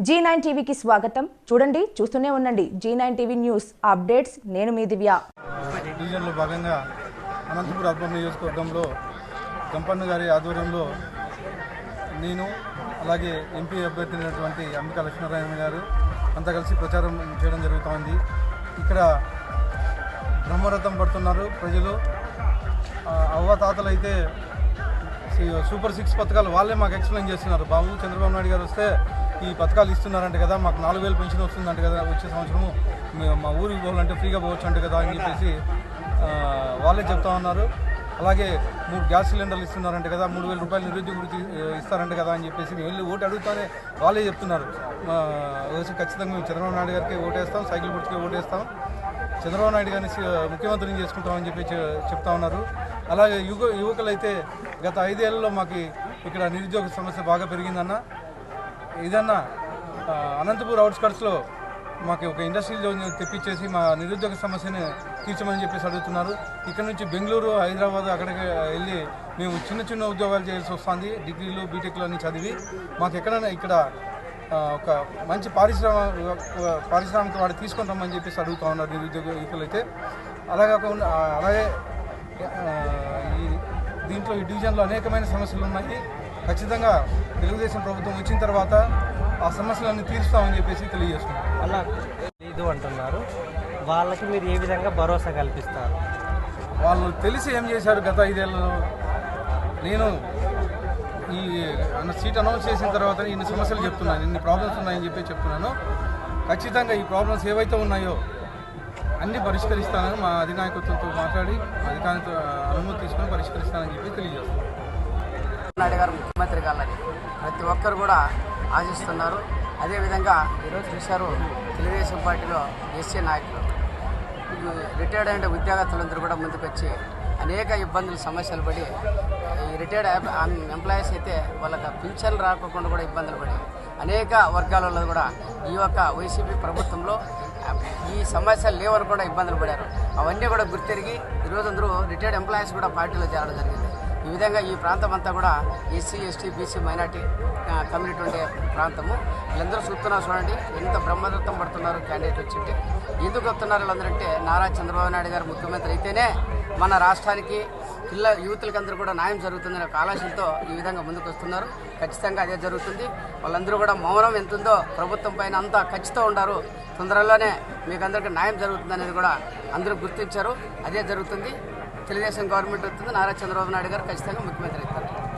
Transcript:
G nine టీవీకి స్వాగతం. చూడండి చూస్తూనే ఉండండి. Zee nine TV news updates. నేను మీ దివ్య. డివిజన్లో భాగంగా అనంతపురం అర్బన్ నియోజకవర్గంలో గంపన్న గారి ఆధ్వర్యంలో నేను అలాగే ఎంపీ అభ్యర్థి అయినటువంటి అంబికా లక్ష్మీనారాయణ గారు అంతా కలిసి ప్రచారం చేయడం జరుగుతోంది. ఇక్కడ బ్రహ్మరథం పడుతున్నారు ప్రజలు. అవ్వతాతలు అయితే సి- సూపర్ సిక్స్ పథకాలు వాళ్ళే మాకు ఎక్స్ప్లెయిన్ చేస్తున్నారు. బాబు చంద్రబాబు నాయుడు గారు వస్తే ఈ పథకాలు ఇస్తున్నారంట కదా మాకు నాలుగు వేలు పెన్షన్ వస్తుందంట కదా వచ్చే సంవత్సరము. మా ఊరికి పోవాలంటే ఫ్రీగా పోవచ్చు అంట కదా అని చెప్పేసి వాళ్ళే చెప్తా ఉన్నారు. అలాగే మూడు గ్యాస్ సిలిండర్లు ఇస్తున్నారంట కదా మూడు వేల రూపాయలు నిరుద్యోగుడికి ఇస్తారంట కదా అని చెప్పేసి మేము వెళ్ళి ఓటు అడుగుతానే వాళ్ళే చెప్తున్నారు. మా వచ్చి ఖచ్చితంగా మేము చంద్రబాబు నాయుడు గారికి ఓటేస్తాం సైకిల్ గుర్తుకి ఓటేస్తాం. చంద్రబాబు నాయుడు గారిని ముఖ్యమంత్రిని చేసుకుంటామని చెప్పి చెప్తా ఉన్నారు. అలాగే యువ యువకులైతే గత ఐదేళ్ళలో మాకు ఇక్కడ నిరుద్యోగ సమస్య బాగా పెరిగిందన్న ఏదన్నా అనంతపూర్ అవుట్స్కట్స్లో మాకు ఒక ఇండస్ట్రీ జోన్ తెప్పించేసి మా నిరుద్యోగ సమస్యని తీర్చమని చెప్పేసి అడుగుతున్నారు. ఇక్కడ నుంచి బెంగళూరు హైదరాబాద్ అక్కడికి వెళ్ళి మేము చిన్న చిన్న ఉద్యోగాలు చేయాల్సి వస్తుంది. డిగ్రీలు బీటెక్లు అని చదివి మాకు ఎక్కడైనా ఇక్కడ ఒక మంచి పారిశ్రామ పారిశ్రామిక వాడు తీసుకొని రమ్మని చెప్పేసి అడుగుతూ ఉన్నారు నిరుద్యోగ యువకులైతే. అలాగే కాకుండా అలాగే ఈ దీంట్లో ఈ డివిజన్లో అనేకమైన సమస్యలు ఉన్నాయి. ఖచ్చితంగా తెలుగుదేశం ప్రభుత్వం వచ్చిన తర్వాత ఆ సమస్యలన్నీ తీరుస్తామని చెప్పేసి తెలియజేస్తున్నాం. అలా లేదు అంటున్నారు. వాళ్ళకి మీరు ఏ విధంగా భరోసా కల్పిస్తారు? వాళ్ళు తెలిసి ఏం చేశారు గత ఐదేళ్ళలో నేను ఈ అన్న సీట్ అనౌన్స్ చేసిన తర్వాత ఇన్ని సమస్యలు చెప్తున్నాను ఇన్ని ప్రాబ్లమ్స్ ఉన్నాయని చెప్పి చెప్తున్నాను. ఖచ్చితంగా ఈ ప్రాబ్లమ్స్ ఏవైతే ఉన్నాయో అన్ని పరిష్కరిస్తానని మా అధినాయకత్వంతో మాట్లాడి అధికారితో అనుమతి తీసుకొని పరిష్కరిస్తానని చెప్పి తెలియజేస్తున్నాను. నాయుడు గారు ముఖ్యమంత్రి కావాలని ప్రతి ఒక్కరు కూడా ఆశిస్తున్నారు. అదేవిధంగా ఈరోజు చూశారు తెలుగుదేశం పార్టీలో ఎస్సీ నాయకులు రిటైర్డ్ అయిన ఉద్యోగస్తులందరూ కూడా ముందుకొచ్చి అనేక ఇబ్బందులు సమస్యలు పడి ఈ రిటైర్డ్ ఎంప్లాయీస్ అయితే వాళ్ళకి పింఛన్లు రాకుండా కూడా ఇబ్బందులు పడి అనేక వర్గాలలో కూడా ఈ యొక్క వైసీపీ ప్రభుత్వంలో ఈ సమస్యలు లేవని కూడా ఇబ్బందులు పడారు. అవన్నీ కూడా గుర్తిరిగి ఈరోజు అందరూ రిటైర్డ్ ఎంప్లాయీస్ కూడా పార్టీలో చేరడం జరిగింది. ఈ విధంగా ఈ ప్రాంతం అంతా కూడా SC ST BC minority community ఉండే ప్రాంతము. వీళ్ళందరూ చూస్తున్నారు చూడండి ఎంత బ్రహ్మదత్తం పడుతున్నారు క్యాండిడేట్ వచ్చింటే. ఎందుకు వస్తున్నారు వీళ్ళందరంటే నారా చంద్రబాబు నాయుడు గారు ముఖ్యమంత్రి అయితేనే మన రాష్ట్రానికి పిల్ల యూతులకి అందరూ కూడా న్యాయం జరుగుతుందనే ఒక ఆలోచనతో ఈ విధంగా ముందుకు వస్తున్నారు. ఖచ్చితంగా అదే జరుగుతుంది. వాళ్ళందరూ కూడా మౌనం ఎంతుందో ప్రభుత్వం పైన అంతా ఖచ్చితంగా ఉండారు. తొందరలోనే మీకు అందరికీ న్యాయం జరుగుతుంది అనేది కూడా అందరూ గుర్తించారు. అదే జరుగుతుంది. తెలుగుదేశం గవర్నమెంట్ వస్తుంది. నారా చంద్రబాబు నాయుడు గారు ఖచ్చితంగా ముఖ్యమంత్రి అవుతారు.